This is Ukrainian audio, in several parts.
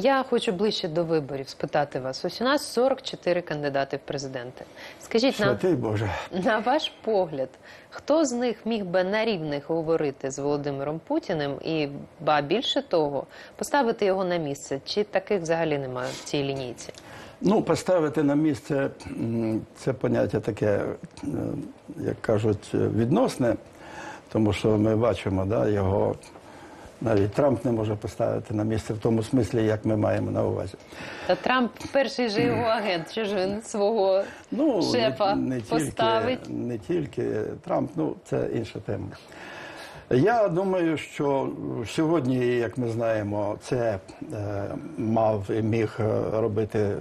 Я хочу ближче до виборів спитати вас. Ось у нас 44 кандидати в президенти. Скажіть на, Святий Боже. на ваш погляд, хто з них міг би на рівних говорити з Володимиром Путіним і, ба більше того, поставити його на місце? Чи таких взагалі немає в цій лінійці? Ну, поставити на місце це поняття таке, е, як кажуть, відносне, тому що ми бачимо, да, його навіть Трамп не може поставити на місце в тому смислі, як ми маємо на увазі. Та Трамп перший же його агент, що ж він свого Ну, шефа не, не поставить. Тільки, не тільки Трамп, ну це інша тема. Я думаю, що сьогодні, як ми знаємо, це е, мав і міг робити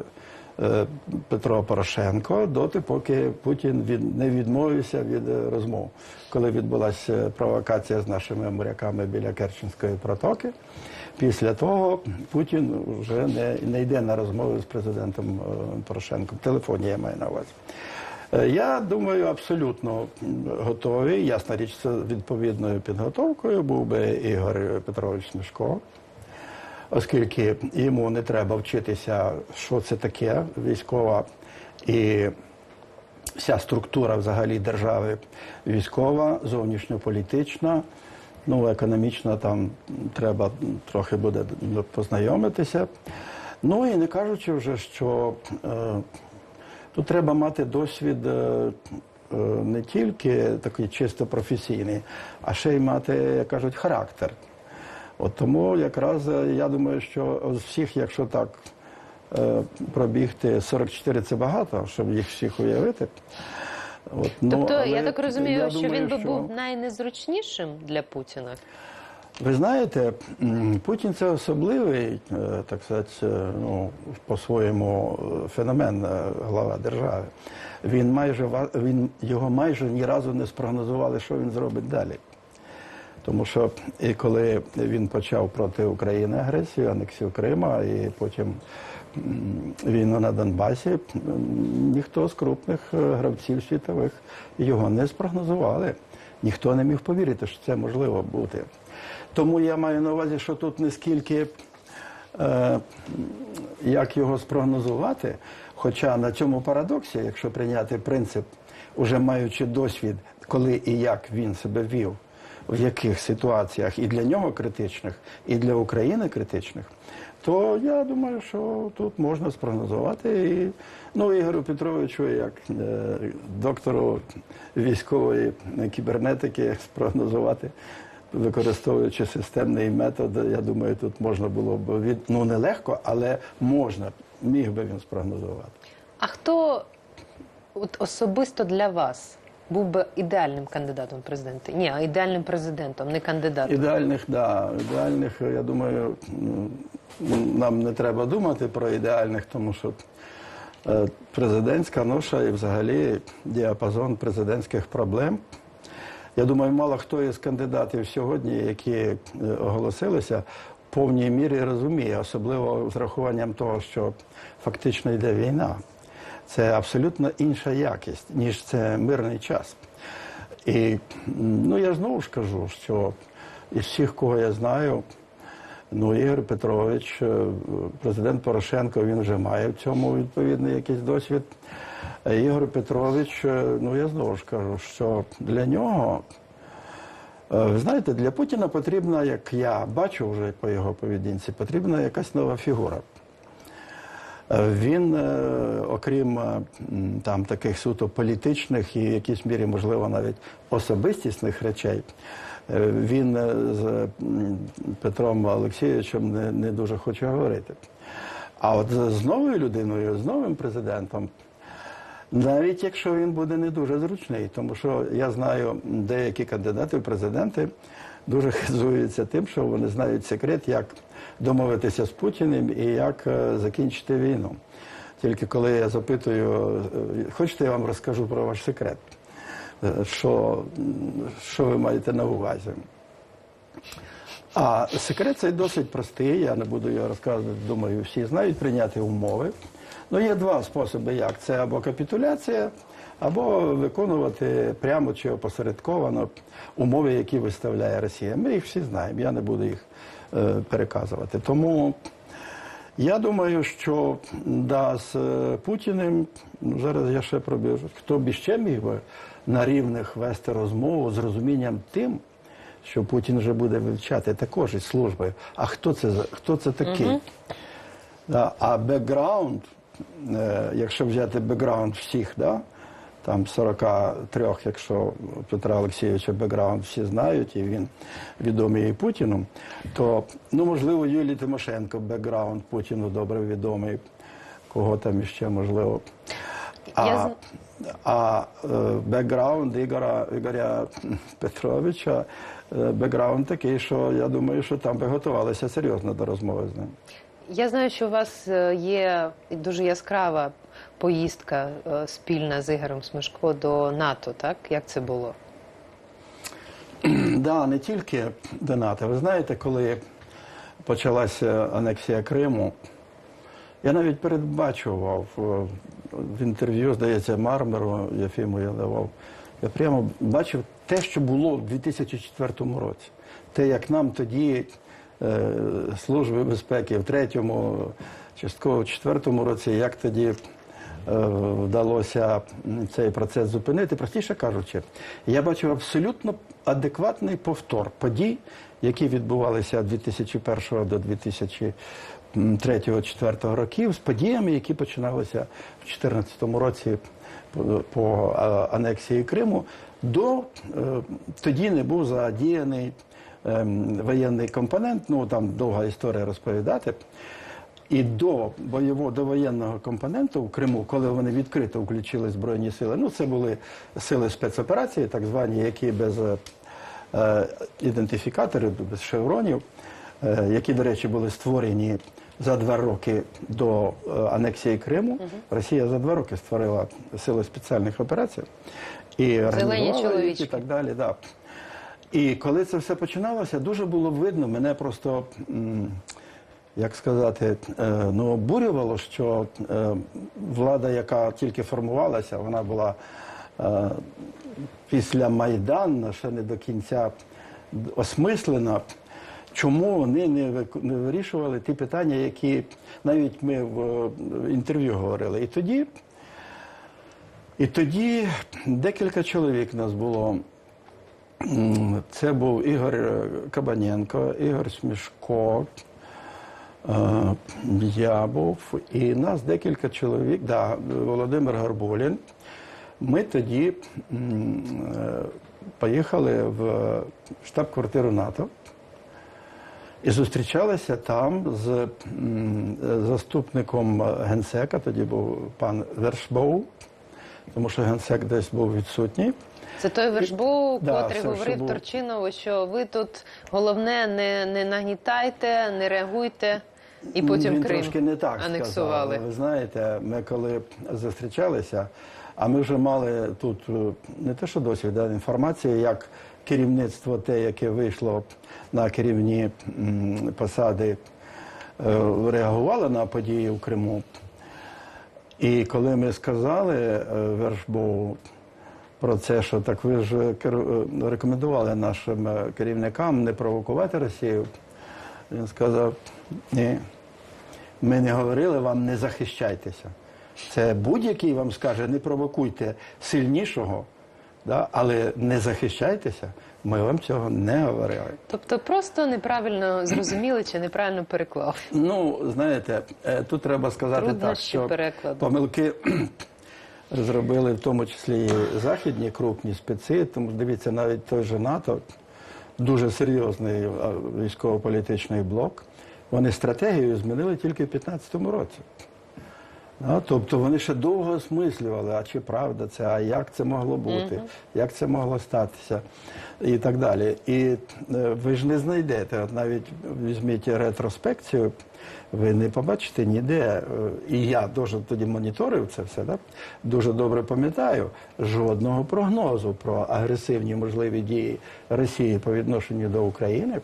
Петро Порошенко доти, поки Путін від, не відмовився від е, розмов. Коли відбулася провокація з нашими моряками біля Керченської протоки, після того Путін вже не, не йде на розмови з президентом е, Порошенком. В телефоні я маю на увазі. Е, Я думаю, абсолютно готовий. Ясна річ, це відповідною підготовкою був би Ігор Петрович Смішко, оскільки йому не треба вчитися, що це таке військова і вся структура взагалі держави військова, зовнішньополітична. Ну, економічно там треба трохи буде познайомитися. Ну і не кажучи вже, що е, Тут треба мати досвід е, е, не тільки такий чисто професійний, а ще й мати, як кажуть, характер. От тому якраз е, я думаю, що з всіх, якщо так е, пробігти 44 це багато, щоб їх всіх уявити. От, ну, Тобто, я так розумію, я що думаю, він би що- був найнезручнішим для Путіна. ви знаєте, Путін це особливий, е, так сказати, ну, по-своєму феномен глава держави. Він майже він його майже ні разу не спрогнозували, що він зробить далі. Тому що і коли він почав проти України агресію, анексію Крима і потім війну на Донбасі, ніхто з крупних е, гравців світових його не спрогнозували. Ніхто не міг повірити, що це можливо бути. Тому я маю на увазі, що тут не скільки е, як його спрогнозувати. Хоча на цьому парадоксі, якщо прийняти принцип, уже маючи досвід, коли і як він себе вів, в яких ситуаціях і для нього критичних, і для України критичних, то я думаю, що тут можна спрогнозувати. І, ну, Ігорю Петровичу, як е, доктору військової кібернетики, спрогнозувати використовуючи системний метод, я думаю, тут можна було б від ну не легко, але можна міг би він спрогнозувати. А хто от особисто для вас був би ідеальним кандидатом в президенти? Ні, а ідеальним президентом, не кандидатом. Ідеальних, да, ідеальних, я думаю, нам не треба думати про ідеальних, тому що е, президентська ноша і взагалі діапазон президентських проблем. Я думаю, мало хто із кандидатів сьогодні, які е, оголосилися, в повній мірі розуміє, особливо з рахуванням того, що фактично йде війна. Це абсолютно інша якість, ніж це мирний час. І ну я знову ж кажу, що із всіх, кого я знаю, ну Ігор Петрович, е, президент Порошенко, він вже має в цьому відповідний якийсь досвід. Ігор Петрович, е, ну я знову ж кажу, що для нього, е, ви знаєте, для Путіна потрібна, як я бачу вже по його поведінці, потрібна якась нова фігура. Е, Він, е, окрім е, там таких суто політичних і в якійсь мірі, можливо, навіть особистісних речей, він з Петром Олексійовичем не, не дуже хоче говорити. А от з новою людиною, з новим президентом, навіть якщо він буде не дуже зручний, тому що я знаю деякі кандидати в президенти дуже хизуються тим, що вони знають секрет, як домовитися з Путіним і як е, закінчити війну. Тільки коли я запитую, е, хочете, я вам розкажу про ваш секрет, Е, що, що ви маєте на увазі? А секрет цей досить простий, я не буду його розказувати, думаю, всі знають прийняти умови. Ну, є два способи, як це або капітуляція, або виконувати прямо чи опосередковано умови, які виставляє Росія. Ми їх всі знаємо, я не буду їх е, переказувати. Тому Я думаю, що да, з е, Путіним ну, зараз я ще пробіжу. Хто б іще міг би на рівних вести розмову з розумінням тим, що Путін вже буде вивчати також із служби. А хто це хто це такий? Да, а бекграунд, е, якщо взяти бекграунд всіх, да, там 43, якщо Петра Олексійовича бекграунд всі знають, і він відомий і Путіну, то ну можливо Юлії Тимошенко бекграунд Путіну добре відомий, кого там іще можливо. А, Я а е, бекграунд Ігора, Ігоря Петровича, е, бекграунд такий, що я думаю, що там би готувалися серйозно до розмови з ним. Я знаю, що у вас е, є дуже яскрава поїздка е, спільна з Ігорем Смешко до НАТО, так? Як це було? Да, не тільки до НАТО. Ви знаєте, коли почалася анексія Криму, я навіть передбачував е, в інтерв'ю, здається, Мармеру Єфіму я давав. Я прямо бачив те, що було в 2004 році. Те, як нам тоді Служби безпеки в третьому, частково в четвертому році, як тоді е, вдалося цей процес зупинити. Простіше кажучи, я бачив абсолютно адекватний повтор подій, які відбувалися від 2001 до 2003-2004 років, з подіями, які починалися в 2014 році по, е, анексії Криму. До е, тоді не був задіяний воєнний компонент. Ну там довга історія розповідати. І до бойового до воєнного компоненту в Криму, коли вони відкрито включили збройні сили, ну це були сили спецоперації, так звані, які без е, е, ідентифікаторів, без шевронів, е, які, до речі, були створені за два роки до е, анексії Криму. Росія за два роки створила сили спеціальних операцій і і так далі. Да. І коли це все починалося, дуже було видно, мене просто, як сказати, е, ну, обурювало, що е, влада, яка тільки формувалася, вона була е, після Майдану ще не до кінця осмислена. Чому вони не вирішували ті питання, які навіть ми в інтерв'ю говорили. І тоді, і тоді декілька чоловік нас було. Це був Ігор е, Кабаненко, Ігор Смішко, е, я був, і нас декілька чоловік, да, Володимир Горбулін. Ми тоді е, поїхали в штаб-квартиру НАТО і зустрічалися там з заступником генсека, тоді був пан Вершбоу, тому що генсек десь був відсутній. Це той вершбу, Да, котрий говорив був. Турчинову, що ви тут головне не, не нагнітайте, не реагуйте, і потім Він Крим трошки не так анексували. сказав. Ви знаєте, ми коли зустрічалися, а ми вже мали тут е, не те, що досвід, а інформацію, як керівництво те, яке вийшло на керівні посади, е, реагувало на події в Криму. І коли ми сказали е, Вершбову про це, що так ви ж е, рекомендували нашим е, керівникам не провокувати Росію, він сказав: ні, ми не говорили вам, не захищайтеся. Це будь-який вам скаже, не провокуйте сильнішого, да? але не захищайтеся. Ми вам цього не говорили. Тобто просто неправильно зрозуміли чи неправильно переклав. Ну, знаєте, е, тут треба сказати так, що перекладу. помилки зробили в тому числі і західні крупні спеці, тому дивіться, навіть той же НАТО, дуже серйозний е, військово-політичний блок, вони стратегію змінили тільки в 2015 році. Да, тобто вони ще довго осмислювали, а чи правда це, а як це могло бути, як це могло статися і так далі. І е, ви ж не знайдете, от навіть візьміть ретроспекцію, ви не побачите ніде. е, І я дуже тоді моніторив це все, да? дуже добре пам'ятаю, жодного прогнозу про агресивні можливі дії Росії по відношенню до України,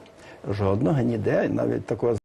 жодного ніде, навіть такого